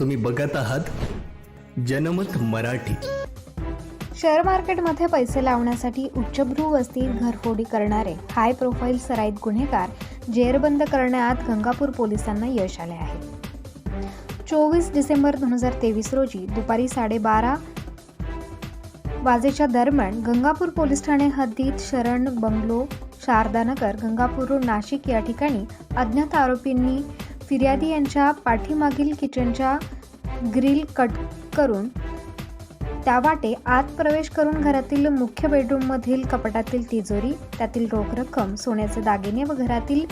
तुम्ही बघत आहात जनमत मराठी. शेअर मार्केटमध्ये पैसे लावण्यासाठी उच्चभ्रू वस्तीत घरफोडी करणारे हाय प्रोफाईल सराईत गुन्हेगार जेरबंद करण्यात गंगापूर पोलिसांना यश आले आहे. चोवीस डिसेंबर दोन हजार तेवीस रोजी दुपारी साडेबारा वाजेच्या दरम्यान गंगापूर पोलीस ठाणे हद्दीत शरण बंगलो शारदानगर गंगापूर नाशिक या ठिकाणी अज्ञात आरोपींनी फिर्यादी यांच्या पाठीमागील किचनच्या ग्रिल कट करून त्या वाटे आत प्रवेश करून घरातील मुख्य बेडरूममधील कपाटातील तिजोरी त्यातील रोख रक्कम सोन्याचे दागिने व घरातील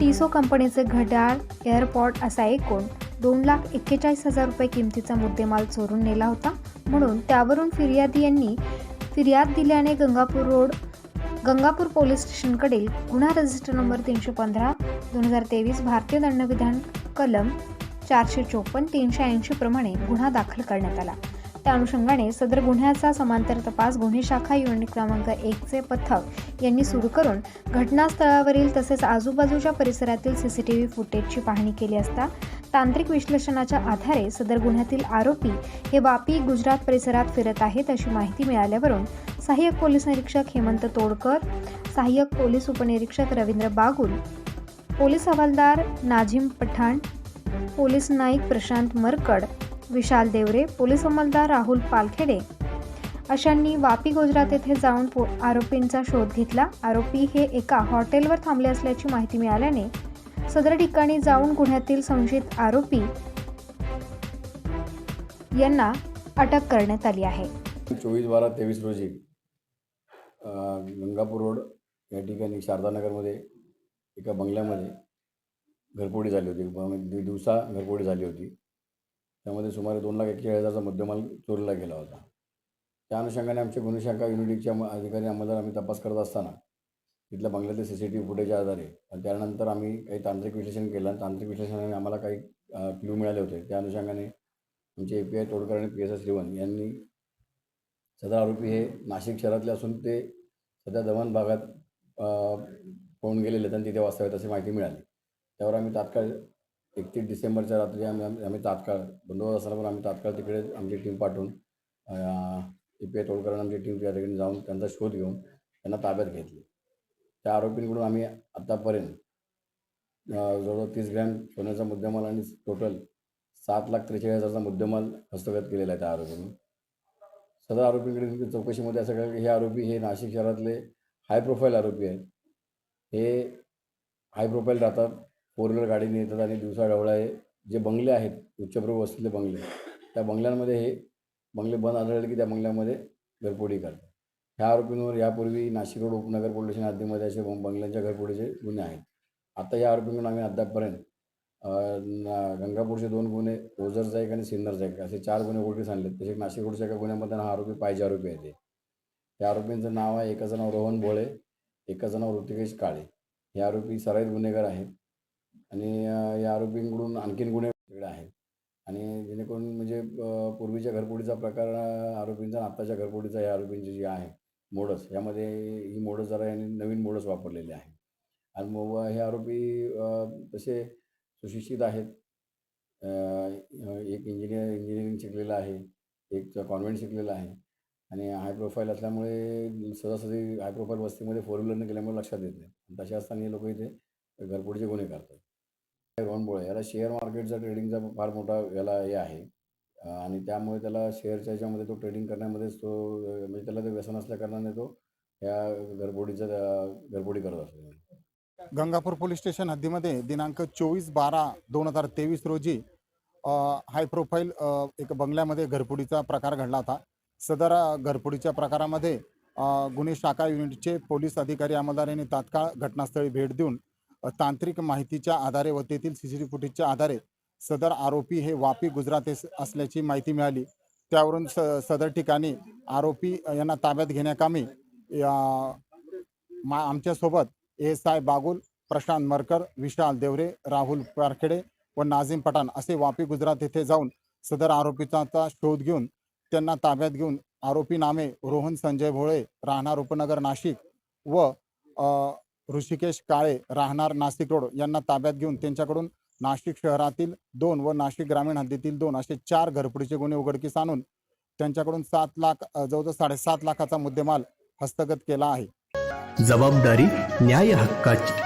टिसो कंपनीचे घड्याळ एअरपॉट असा एकूण दोन लाख एक्केचाळीस हजार रुपये किमतीचा मुद्देमाल चोरून नेला होता. म्हणून त्यावरून फिर्यादी यांनी फिर्याद दिल्याने गंगापूर रोड गंगापूर पोलीस स्टेशनकडील गुन्हा रजिस्टर नंबर तीनशे पंधरा दोन हजार तेवीस भारतीय दंडविधान कलम चारशे चोपन्न तीनशे ऐंशी प्रमाणे गुन्हा दाखल करण्यात आला. त्या अनुषंगाने सदर गुन्ह्याचा समांतर तपास गुन्हे शाखा युनिट क्रमांक एकचे पथक यांनी सुरू करून घटनास्थळावरील तसेच आजूबाजूच्या परिसरातील सीसीटीव्ही फुटेजची पाहणी केली असता तांत्रिक विश्लेषणाच्या आधारे सदर गुन्ह्यातील आरोपी हे वापी गुजरात परिसरात फिरत आहेत अशी माहिती मिळाल्यावरून सहाय्यक पोलीस निरीक्षक हेमंत तोडकर सहाय्यक पोलीस उपनिरीक्षक रवींद्र बागुल पोलीस हवालदार नाझिम पठाण पोलीस नाईक प्रशांत मरकड विशाल देवरे पोलीस अंमलदार राहुल पालखेडे. अशांनी वापी गुजरात येथे जाऊन पो आरोपींचा शोध घेतला. आरोपी हे एका हॉटेलवर थांबले असल्याची माहिती मिळाल्याने सदर ठिकाणी जाऊन गुन्ह्यातील संशयित आरोपी यांना अटक करण्यात आली आहे. चोवीस बारा तेवीस रोजी गंगापूर रोड या ठिकाणी शारदानगरमध्ये एका बंगल्यामध्ये घरफोडी झाली होती. ब- दिवसा घरफोडी झाली होती. त्यामध्ये सुमारे दोन लाख एक्केचाळीस हजारचा मुद्देमाल चोरीला गेला होता. त्या अनुषंगाने आमच्या गुन्हे शाखा युनिटीच्या अधिकारी अंमलदार आम्ही तपास करत असताना तिथल्या बंगल्यातील सी सी टी व्ही फुटेजच्या आधारे आणि त्यानंतर आम्ही काही तांत्रिक विश्लेषण केलं आणि तांत्रिक विश्लेषणाने आम्हाला काही क्ल्यू मिळाले होते. त्या अनुषंगाने आमचे ए पी आय तोडकर आणि पी एस एस श्रीवन यांनी सदर आरोपी हे नाशिक शहरातले असून ते सध्या दमण भागात होऊन गेलेले आहेत आणि तिथे वास्तव्यात अशी माहिती मिळाली. त्यावर आम्ही तात्काळ एकतीस डिसेंबरच्या रात्री आम्ही आम्ही आम्ही तात्काळ बंदोबस्त असताना पण आम्ही तात्काळ तिकडे आमची टीम पाठवून ए पी आय तोडकर आमची टीम त्या ठिकाणी जाऊन त्यांचा शोध घेऊन त्यांना ताब्यात घेतली. त्या आरोपींकडून आम्ही आत्तापर्यंत जवळजवळ तीस ग्रॅम सोन्याचा मुद्देमाल आणि टोटल सात लाख त्रेचाळीस हजारचा मुद्देमाल हस्तगत केलेला आहे त्या आरोपींनी. सदर आरोपींकडे चौकशीमध्ये असं कळलं की हे आरोपी हे नाशिक शहरातले हाय प्रोफाईल आरोपी आहेत. हे हाय प्रोफाईल राहतात फोर व्हीलर गाडीने येतात आणि दिवसा हे जे बंगले आहेत उच्चप्रभू वसलेले बंगले त्या बंगल्यांमध्ये हे बंगले बंद आढळले की त्या बंगल्यामध्ये घरपोडी करतात. ह्या आरोपींवर यापूर्वी नाशिक रोड उपनगर पोलीस हद्दीमध्ये असे बंगल्यांच्या घरपोडीचे गुन्हे आहेत. आता या आरोपींकडून आम्ही अद्यापपर्यंत गंगापूरचे दोन गुन्हे ओझरचा एक आणि सिन्नरचा एक असे चार गुन्हे ओळखीस आणले तसे नाशिक रोडच्या एका गुन्ह्यामध्ये हा आरोपी पाहिजे आरोपी आहे ते. त्या आरोपींचं नाव आहे एकाचं नाव रोहन भोळे एकाचं नाव ऋतिकेश काळे. हे आरोपी सराईत गुन्हेगार आहेत. आणि या आरोपींकडून आणखीन गुन्हे वेगळे आहेत. आणि जेणेकरून म्हणजे पूर्वीच्या घरफोडीचा प्रकार आरोपींचा आत्ताच्या घरफोडीचा या आरोपींची जी आहे मोडस यामध्ये ही मोडस जरा यांनी नवीन मोडस वापरलेले आहे. आणि मग हे आरोपी तसे सुशिक्षित आहेत. एक इंजिनियर इंजिनिअरिंग शिकलेलं आहे. एक कॉन्व्हेंट शिकलेला आहे. आणि हाय प्रोफाईल असल्यामुळे सहजासहजी हाय प्रोफाईल वस्तीमध्ये फोर व्हीलरने गेल्यामुळे लक्षात येत नाही. तसे असताना हे लोक इथे घरफोडीचे गुन्हे करतात. रोहनबोळे याला शेअर मार्केटचा ट्रेडिंगचा फार मोठा याला हे आहे. आणि त्यामुळे त्याला शेअरच्या ह्याच्यामध्ये तो ट्रेडिंग करण्यामध्येच तो म्हणजे त्याला ते व्यसन असल्याकारणाने तो या घरबोडीचा घरबोडी करत असतो. गंगापूर पोलीस स्टेशन हद्दीमध्ये दिनांक चोवीस बारा दोन हजार तेवीस रोजी हाय प्रोफाईल एक बंगल्यामध्ये घरपुडीचा प्रकार घडला होता. सदर घरफोडीच्या प्रकारामध्ये गुन्हे शाखा युनिटचे पोलीस अधिकारी अंमलदार यांनी तात्काळ घटनास्थळी भेट देऊन तांत्रिक माहितीच्या आधारे व तेथील सी सी टी फुटेजच्या आधारे सदर आरोपी हे वापी गुजरात असल्याची माहिती मिळाली. त्यावरून स सदर ठिकाणी आरोपी यांना ताब्यात घेण्याकामी मा आमच्यासोबत एस आय बागुल प्रशांत मरकर विशाल देवरे राहुल पारखेडे व नाझीम पठाण असे वापी गुजरात येथे जाऊन सदर आरोपीचा शोध घेऊन त्यांना ताब्यात घेऊन आरोपी नामे रोहन संजय भोळे राहणार उपनगर नाशिक व ऋषिकेश काळे राहणार नाशिक रोड यांना ताब्यात घेऊन त्यांच्याकडून नाशिक शहरातील दोन व नाशिक ग्रामीण हद्दीतील दोन असे चार घरपुडीचे गुन्हे उघडकीस आणून त्यांच्याकडून सात लाख जवळजवळ साडेसात लाखाचा मुद्देमाल हस्तगत केला आहे. जबाबदारी न्याय हक्काची